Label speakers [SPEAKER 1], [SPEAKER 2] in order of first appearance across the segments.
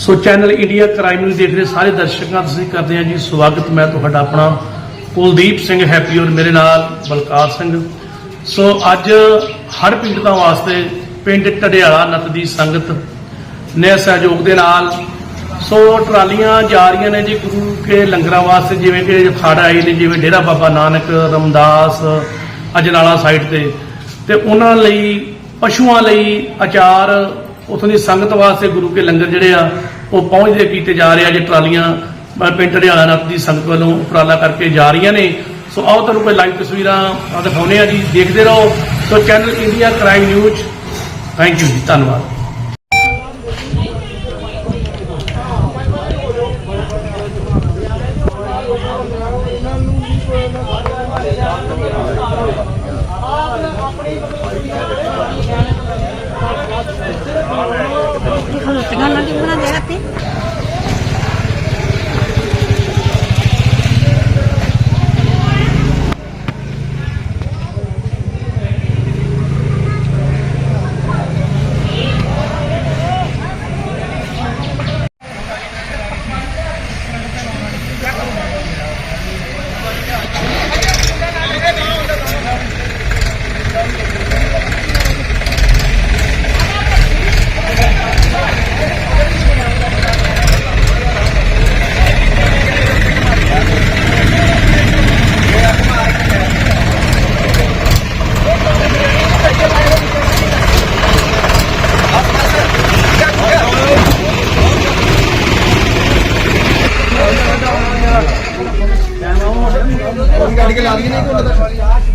[SPEAKER 1] So channel India crime news ਦੇਖ ਰਹੇ ਸਾਰੇ ਦਰਸ਼ਕਾਂ ਦਾ ਤੁਸੀਂ ਕਰਦੇ ਹਾਂ ਜੀ ਸਵਾਗਤ। ਮੈਂ ਤੁਹਾਡਾ ਆਪਣਾ ਕੁਲਦੀਪ ਸਿੰਘ ਹੈਪੀ ਔਰ ਮੇਰੇ ਨਾਲ ਬਲਕਾਰ ਸਿੰਘ। ਸੋ ਅੱਜ ਹਰ ਪੀੜਤਾਂ ਵਾਸਤੇ ਪਿੰਡ ਟੜਿਆਲਾ ਨੱਤ ਦੀ ਸੰਗਤ ਨੇ ਸਹਿਯੋਗ ਦੇ ਨਾਲ ਸੋ ਟਰਾਲੀਆਂ ਜਾ ਰਹੀਆਂ ਨੇ ਜੀ ਗੁਰੂ ਕੇ ਲੰਗਰਾਂ ਵਾਸਤੇ, ਜਿਵੇਂ ਕਿ ਫੜ ਆਏ ਨੇ, ਜਿਵੇਂ ਡੇਰਾ ਬਾਬਾ ਨਾਨਕ, ਰਮਦਾਸ, ਅਜਨਾਲਾ ਸਾਈਡ ਤੇ। ਤੇ ਉਹਨਾਂ ਲਈ, ਪਸ਼ੂਆਂ ਲਈ ਅਚਾਰ ਉਥੋਂ ਦੀ ਸੰਗਤ ਵਾਸਤੇ ਗੁਰੂ ਕੇ ਲੰਗਰ ਜਿਹੜੇ ਆ, ਉਹ ਪਹੁੰਚਦੇ ਕੀਤੇ ਜਾ ਰਹੇ ਆ, ਜੇ ਟਰਾਲੀਆਂ ਪਿੰਡ ਹਰਿਆਣਾ ਦੀ ਸੰਗਤ ਵੱਲੋਂ ਉਪਰਾਲਾ ਕਰਕੇ ਜਾ ਰਹੀਆਂ ਨੇ। ਸੋ ਆਓ ਤੁਹਾਨੂੰ ਕੋਈ ਲਾਈਵ ਤਸਵੀਰਾਂ ਆ ਦਿਖਾਉਂਦੇ ਆ ਜੀ, ਦੇਖਦੇ ਰਹੋ। So channel India crime news thank you ਜੀ, ਧੰਨਵਾਦ।
[SPEAKER 2] ਖਲੋਤੀਆਂ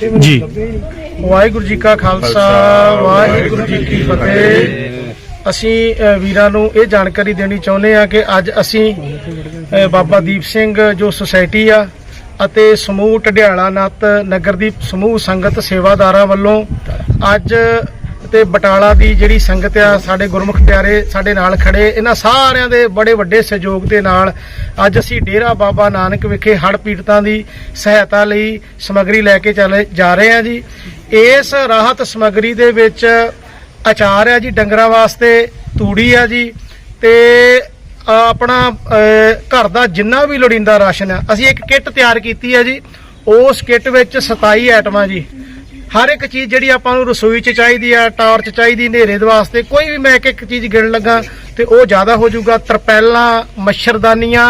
[SPEAKER 3] ਜੀ।
[SPEAKER 4] ਵਾਹਿਗੁਰੂ ਜੀ ਕਾ ਖਾਲਸਾ ਵਾਹਿਗੁਰੂ ਜੀ ਕੀ ਫਤਿਹ। ਅਸੀਂ ਅ, ਵੀਰਾਂ ਨੂੰ ਇਹ ਜਾਣਕਾਰੀ ਦੇਣੀ ਚਾਹੁੰਦੇ ਆ ਕਿ ਅੱਜ ਅਸੀਂ ਅ, ਬਾਬਾ ਦੀਪ ਸਿੰਘ ਜੋ ਸੁਸਾਇਟੀ ਆ ਅਤੇ ਸਮੂਹ ਢਡਿਆਲਾ ਨੱਤ ਨਗਰ ਦੀ ਸਮੂਹ ਸੰਗਤ ਸੇਵਾਦਾਰਾਂ ਵੱਲੋਂ ਅੱਜ ਤੇ ਬਟਾਲਾ ਦੀ ਜਿਹੜੀ ਸੰਗਤ ਆ, ਸਾਡੇ ਗੁਰਮੁਖ ਪਿਆਰੇ ਸਾਡੇ ਨਾਲ ਖੜੇ, ਇਹਨਾਂ ਸਾਰਿਆਂ ਦੇ ਬੜੇ ਵੱਡੇ ਸਹਿਯੋਗ ਦੇ ਨਾਲ ਅੱਜ ਅਸੀਂ ਡੇਰਾ ਬਾਬਾ ਨਾਨਕ ਵਿਖੇ ਹੜ੍ਹ ਪੀੜਤਾਂ ਦੀ ਸਹਾਇਤਾ ਲਈ ਸਮੱਗਰੀ ਲੈ ਕੇ ਚੱਲੇ ਜਾ ਰਹੇ ਹਾਂ ਜੀ। ਇਸ ਰਾਹਤ ਸਮੱਗਰੀ ਦੇ ਵਿੱਚ ਅਚਾਰ ਆ ਜੀ, ਡੰਗਰਾਂ ਵਾਸਤੇ ਤੂੜੀ ਆ ਜੀ ਤੇ ਆਪਣਾ ਘਰ ਦਾ ਜਿੰਨਾ ਵੀ ਲੋੜੀਂਦਾ ਰਾਸ਼ਨ ਆ, ਅਸੀਂ ਇੱਕ ਕਿੱਟ ਤਿਆਰ ਕੀਤੀ ਹੈ ਜੀ। ਉਸ ਕਿੱਟ ਵਿੱਚ 27 ਆਈਟਮਾਂ ਜੀ। ਹਰ ਇੱਕ ਚੀਜ਼ ਜਿਹੜੀ ਆਪਾਂ ਨੂੰ ਰਸੋਈ 'ਚ ਚਾਹੀਦੀ ਆ ਟਾਰਚ ਚਾਹੀਦੀ ਹਨੇਰੇ ਦੇ ਵਾਸਤੇ ਕੋਈ ਵੀ ਮੈਂ ਇੱਕ ਇੱਕ ਚੀਜ਼ ਗਿਣ ਲੱਗਾ ਤੇ ਉਹ ਜ਼ਿਆਦਾ ਹੋ ਜਾਊਗਾ। ਤਰਪੈਲਾਂ ਮੱਛਰਦਾਨੀਆਂ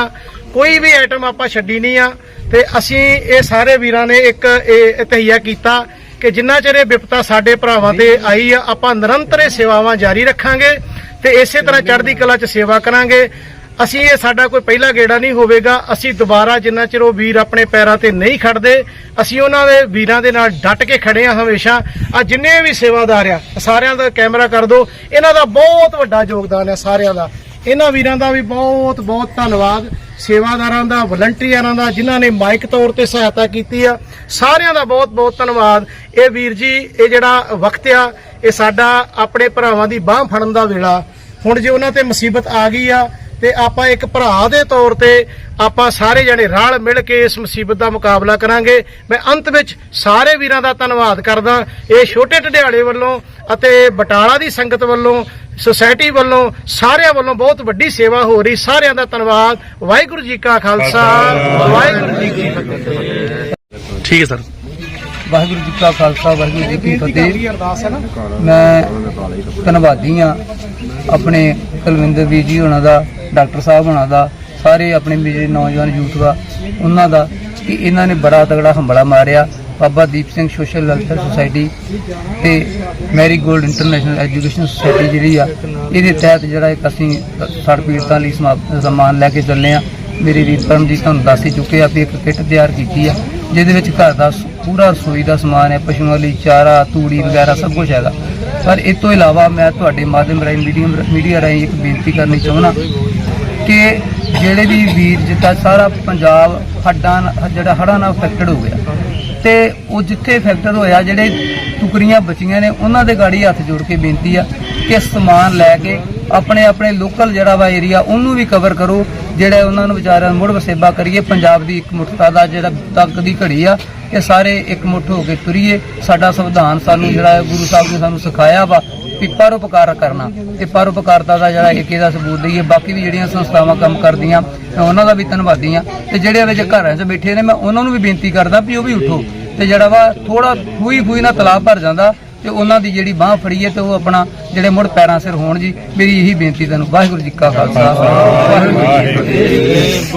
[SPEAKER 4] ਕੋਈ ਵੀ ਆਈਟਮ ਆਪਾਂ ਛੱਡੀ ਨਹੀਂ ਆ। ਤੇ ਅਸੀਂ ਇਹ ਸਾਰੇ ਵੀਰਾਂ ਨੇ ਇੱਕ ਇਹ ਤਹਈਆ ਕੀਤਾ ਕਿ ਜਿੰਨਾ ਚਿਰ ਇਹ ਵਿਪਤਾ ਸਾਡੇ ਭਰਾਵਾਂ ਤੇ ਆਈ ਆ ਆਪਾਂ ਨਿਰੰਤਰ ਇਹ ਸੇਵਾਵਾਂ ਜਾਰੀ ਰੱਖਾਂਗੇ ਤੇ ਇਸੇ ਤਰ੍ਹਾਂ ਚੜ੍ਹਦੀ ਕਲਾ 'ਚ ਸੇਵਾ ਕਰਾਂਗੇ। ਅਸੀਂ ਇਹ ਸਾਡਾ ਕੋਈ ਪਹਿਲਾ ਗੇੜਾ ਨਹੀਂ ਹੋਵੇਗਾ। ਅਸੀਂ ਦੁਬਾਰਾ ਜਿੰਨਾ ਚਿਰ ਉਹ ਵੀਰ ਆਪਣੇ ਪੈਰਾਂ ਤੇ ਨਹੀਂ ਖੜਦੇ, ਅਸੀਂ ਉਹਨਾਂ ਦੇ ਵੀਰਾਂ ਦੇ ਨਾਲ ਡਟ ਕੇ ਖੜੇ ਆ ਹਮੇਸ਼ਾ। ਆ ਜਿੰਨੇ ਵੀ ਸੇਵਾਦਾਰ ਆ, ਸਾਰਿਆਂ ਦਾ ਕੈਮਰਾ ਕਰ ਦਿਓ। ਇਹਨਾਂ ਦਾ ਬਹੁਤ ਵੱਡਾ ਯੋਗਦਾਨ ਹੈ ਸਾਰਿਆਂ ਦਾ। ਇਹਨਾਂ ਵੀਰਾਂ ਦਾ ਵੀ ਬਹੁਤ ਬਹੁਤ ਧੰਨਵਾਦ। ਸੇਵਾਦਾਰਾਂ ਦਾ, ਵਲੰਟੀਅਰਾਂ ਦਾ, ਜਿਨ੍ਹਾਂ ਨੇ ਮਾਈਕ ਤੌਰ ਤੇ ਸਹਾਇਤਾ ਕੀਤੀ ਆ, ਸਾਰਿਆਂ ਦਾ ਬਹੁਤ ਬਹੁਤ ਧੰਨਵਾਦ। ਇਹ ਵੀਰ ਜੀ, ਇਹ ਜਿਹੜਾ ਵਕਤ ਆ, ਇਹ ਸਾਡਾ ਆਪਣੇ ਭਰਾਵਾਂ ਦੀ ਬਾਹ ਫੜਨ ਦਾ ਵੇਲਾ। ਹੁਣ ਜੇ ਉਹਨਾਂ ਤੇ ਮੁਸੀਬਤ ਆ ਗਈ ਆ ਤੇ ਆਪਾਂ ਇੱਕ ਭਰਾ ਦੇ ਤੌਰ ਤੇ ਆਪਾਂ ਸਾਰੇ ਜਣੇ ਰਲ ਮਿਲ ਕੇ ਇਸ ਮੁਸੀਬਤ ਦਾ ਮੁਕਾਬਲਾ ਕਰਾਂਗੇ। ਮੈਂ ਅੰਤ ਵਿੱਚ ਸਾਰੇ ਵੀਰਾਂ ਦਾ ਧੰਨਵਾਦ ਕਰਦਾ। ਇਹ ਛੋਟੇ ਢਡਿਆਲੇ ਵੱਲੋਂ ਅਤੇ ਬਟਾਲਾ ਦੀ ਸੰਗਤ ਵੱਲੋਂ ਸੁਸਾਇਟੀ ਵੱਲੋਂ ਸਾਰਿਆਂ ਵੱਲੋਂ ਬਹੁਤ ਵੱਡੀ ਸੇਵਾ ਹੋ ਰਹੀ। ਸਾਰਿਆਂ ਦਾ ਧੰਨਵਾਦ। ਵਾਹਿਗੁਰੂ ਜੀ ਕਾ ਖਾਲਸਾ। ਵਾਹਿਗੁਰੂ ਜੀ ਕੀ ਫਤਿਹ।
[SPEAKER 1] ਠੀਕ ਹੈ ਸਰ।
[SPEAKER 3] ਵਾਹਿਗੁਰੂ ਜੀ ਕਾ ਖਾਲਸਾ ਵਾਹਿਗੁਰੂ ਜੀ ਕੀ ਫਤਿਹ।
[SPEAKER 4] ਅਰਦਾਸ ਹੈ ਨਾ?
[SPEAKER 3] ਮੈਂ ਧੰਨਵਾਦੀ ਆ ਆਪਣੇ ਕੁਲਵਿੰਦਰ ਵੀਰ ਜੀ ਹੋਣਾ ਦਾ ਡਾਕਟਰ ਸਾਹਿਬ ਹੋਣਾ ਦਾ ਸਾਰੇ ਆਪਣੇ ਮੇਰੇ ਨੌਜਵਾਨ ਯੂਥ ਦਾ ਉਹਨਾਂ ਦਾ ਕਿ ਇਹਨਾਂ ਨੇ ਬੜਾ ਤਗੜਾ ਹੰਬਲਾ ਮਾਰਿਆ। Baba Deep Singh social welfare society ਤੇ Mary gold international education society ਜਿਹੜੀ ਆ ਇਹਦੇ ਤਹਿਤ ਜਿਹੜਾ ਇੱਕ ਅਸੀਂ ਸੜ ਪੀੜਤਾਂ ਲਈ ਸਮਾ- ਸਮਾਨ ਲੈ ਕੇ ਚੱਲੇ ਆ ਮੇਰੀ ਰੀਤ ਪਰਮਜੀਤ ਤੁਹਾਨੂੰ ਦੱਸ ਹੀ ਚੁੱਕੇ ਆ ਵੀ ਇੱਕ ਕਿੱਟ ਤਿਆਰ ਕੀਤੀ ਆ ਜਿਹਦੇ ਵਿੱਚ ਘਰ ਦਾ ਪੂਰਾ ਰਸੋਈ ਦਾ ਸਮਾਨ ਹੈ, ਪਸ਼ੂਆਂ ਲਈ ਚਾਰਾ, ਤੂੜੀ ਵਗੈਰਾ ਸਭ ਕੁਝ ਹੈਗਾ। ਪਰ ਇਸ ਤੋਂ ਇਲਾਵਾ ਮੈਂ ਤੁਹਾਡੇ ਮਾਧਿਅਮ ਰਾਹੀਂ, ਮੀਡੀਅਮ ਮੀਡੀਆ ਰਾਹੀਂ ਇੱਕ ਬੇਨਤੀ ਕਰਨੀ ਚਾਹੁੰਦਾ ਕਿ ਜਿਹੜੇ ਵੀ ਵੀਰ ਜਿੱਦਾਂ ਸਾਰਾ ਪੰਜਾਬ ਹੱਡਾਂ ਨਾਲ- ਜਿਹੜਾ ਹੜ੍ਹਾਂ ਨਾਲ ਅਫੈਕਟਡ ਹੋ ਗਿਆ ਤੇ ਉਹ ਜਿੱਥੇ ਫੈਕਟਰ ਹੋਇਆ, ਜਿਹੜੇ ਟੁਕਰੀਆਂ ਬਚੀਆਂ ਨੇ, ਉਹਨਾਂ ਦੇ ਗਾੜੀ ਹੱਥ ਜੋੜ ਕੇ ਬੇਨਤੀ ਆ ਕਿ ਸਮਾਨ ਲੈ ਕੇ ਆਪਣੇ ਆਪਣੇ ਲੋਕਲ ਜਿਹੜਾ ਵਾ ਏਰੀਆ ਉਹਨੂੰ ਵੀ ਕਵਰ ਕਰੋ, ਜਿਹੜਾ ਉਹਨਾਂ ਨੂੰ ਵਿਚਾਰਿਆਂ ਨੂੰ ਮੁੜ ਵਸੇਬਾ ਕਰੀਏ। ਪੰਜਾਬ ਦੀ ਇੱਕ ਮੁੱਠਤਾ ਦਾ ਜਿਹੜਾ ਤੱਕ ਦੀ ਘੜੀ ਆ, ਇਹ ਸਾਰੇ ਇੱਕ ਮੁੱਠ ਹੋ ਕੇ ਤੁਰੀਏ। ਸਾਡਾ ਸੰਵਿਧਾਨ ਸਾਨੂੰ ਜਿਹੜਾ ਗੁਰੂ ਸਾਹਿਬ ਨੇ ਸਾਨੂੰ ਸਿਖਾਇਆ ਵਾ ਵੀ ਪਰਉਪਕਾਰ ਕਰਨਾ ਤੇ ਪਰਉਪਕਾਰਤਾ ਦਾ ਜਿਹੜਾ ਇੱਕ ਇਹਦਾ ਸਬੂਤ ਦਈਏ। ਬਾਕੀ ਵੀ ਜਿਹੜੀਆਂ ਸੰਸਥਾਵਾਂ ਕੰਮ ਕਰਦੀਆਂ, ਮੈਂ ਉਹਨਾਂ ਦਾ ਵੀ ਧੰਨਵਾਦੀ ਆ ਤੇ ਜਿਹੜੇ ਵਿੱਚ ਘਰਾਂ 'ਚ ਬੈਠੇ ਨੇ, ਮੈਂ ਉਹਨਾਂ ਨੂੰ ਵੀ ਬੇਨਤੀ ਕਰਦਾ ਵੀ ਉਹ ਵੀ ਉਠੋ। ਤੇ ਜਿਹੜਾ ਵਾ ਥੋੜਾ ਫੂਈ ਫੂਈ ਨਾਲ ਤਲਾਬ ਭਰ ਜਾਂਦਾ ਤੇ ਉਹਨਾਂ ਦੀ ਜਿਹੜੀ ਬਾਹ ਫੜੀਏ ਤੇ ਉਹ ਆਪਣਾ ਜਿਹੜੇ ਮੁੜ ਪੈਰਾਂ ਸਿਰ ਹੋਣ ਜੀ, ਮੇਰੀ ਇਹੀ ਬੇਨਤੀ ਤੁਹਾਨੂੰ ਵਾਹਿਗੁਰੂ ਜੀ ਕਾ ਖਾਲਸਾ। ਵਾਹਿਗੁਰੂ ਜੀ ਕੀ ਫਤਿਹ।